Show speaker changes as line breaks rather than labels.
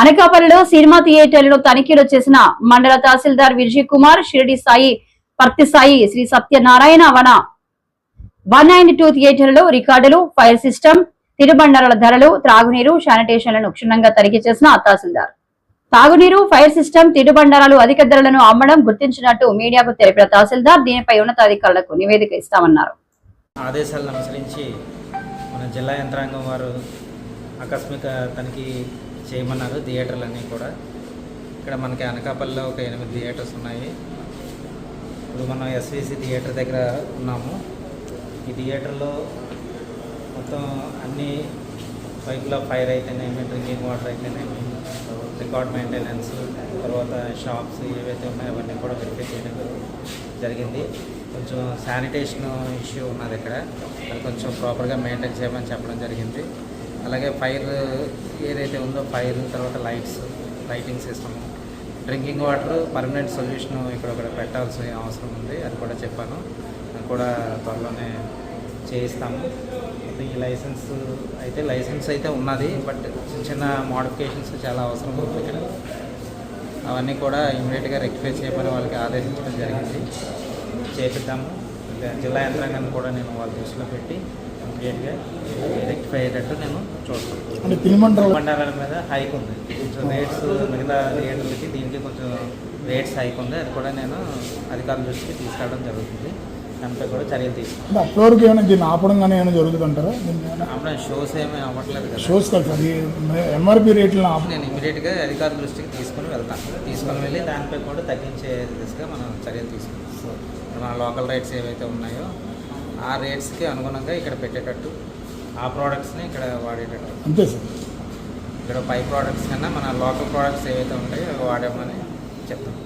అనకాపల్లిలో సినిమా థియేటర్లను తనిఖీలు చేసిన మండల తహసీల్దార్ విజయ్ కుమార్ షిరిడి సాయి పర్తి సాయి శ్రీ సత్యనారాయణ వన. వన్ నైన్ టూ థియేటర్లు రికార్డులు ఫైర్ సిస్టమ్ తిరుబండరాల ధరలు త్రాగునీరు శానిటేషన్లను క్షుణ్ణంగా తనిఖీ చేసిన తహసీల్దార్. తాగునీరు ఫైర్ సిస్టమ్ తిరుబండరాలు అధిక ధరలను అమ్మడం గుర్తించినట్టు మీడియాకు తెలిపిన తహసీల్దార్ దీనిపై ఉన్నతాధికారులకు నివేదిక ఇస్తామన్నారు.
ఆదేశాలను అనుసరించి మన జిల్లా యంత్రాంగం వారు ఆకస్మిక తనిఖీ చేయమన్నారు. థియేటర్లన్నీ కూడా. ఇక్కడ మనకి అనకాపల్లిలో ఒక ఎనిమిది థియేటర్స్ ఉన్నాయి. ఇప్పుడు మనం ఎస్విసి థియేటర్ దగ్గర ఉన్నాము. ఈ థియేటర్లో మొత్తం అన్ని పైపులో ఫైర్ అయితేనేమి డ్రింకింగ్ వాటర్ అయితేనేమి రికార్డ్ మెయింటెనెన్స్ తర్వాత షాప్స్ ఏవైతే ఉన్నాయో అవన్నీ కూడా వెరిఫై చేయడం జరిగింది. కొంచెం శానిటేషన్ ఇష్యూ ఉన్నది ఇక్కడ. అది కొంచెం ప్రాపర్గా మెయింటైన్ చేయమని చెప్పడం జరిగింది. అలాగే ఫైర్ ఏదైతే ఉందో ఫైర్ తర్వాత lights lighting system drinking water permanent solution ఇక్కడ ఒకటి పెట్టాల్సిన అవసరం ఉంది అది కూడా చెప్పాను. అది కూడా త్వరలోనే చేయిస్తాము. ఈ లైసెన్స్ అయితే లైసెన్స్ అయితే ఉన్నది బట్ చిన్న చిన్న మోడిఫికేషన్స్ చాలా అవసరం ఉంది ఇక్కడ. అవన్నీ కూడా ఇమీడియట్గా రెక్టిఫై చేయమని వాళ్ళకి ఆదేశించడం జరిగింది. చేపిద్దాము. జిల్లా యంత్రాంగాన్ని కూడా నేను వాళ్ళ దృష్టిలో పెట్టి ఇమీడియట్గా రెక్టిఫై అయ్యేటట్టు నేను చూస్తాను.
అంటే తినుమంటారు
బండారాల మీద హైక్ ఉంది. కొంచెం రేట్స్ మిగతా థియేటర్లకి దీనికి కొంచెం రేట్స్ హైక్ ఉంది. అది కూడా నేను అధికారుల దృష్టికి తీసుకెళ్ళడం జరుగుతుంది. దానిపై కూడా చర్యలు తీసుకుంటాను
అంటే అప్పటివరకు ఏమైనా దీన్ని ఆపడం కానీ ఏమైనా జరుగుతుంటారా
అప్పుడు షోస్ ఏమీ అవ్వట్లేదు కదా.
షోస్ కలిసి అది ఎంఆర్పి రేట్లను ఆప
నేను ఇమీడియట్గా అధికారుల దృష్టికి తీసుకొని వెళ్తాను. తీసుకొని వెళ్ళి దానిపై కూడా తగ్గించే దిశగా మనం చర్యలు తీసుకుంటాం మన లోకల్ రేట్స్ ఏవైతే ఉన్నాయో ఆ రేట్స్కి అనుగుణంగా ఇక్కడ పెట్టేటట్టు ఆ ప్రోడక్ట్స్ని ఇక్కడ వాడేటట్టు.
అంతే సార్.
ఇక్కడ పై ప్రోడక్ట్స్ కన్నా మన లోకల్ ప్రోడక్ట్స్ ఏవైతే ఉంటాయో అవి వాడమని చెప్తాం.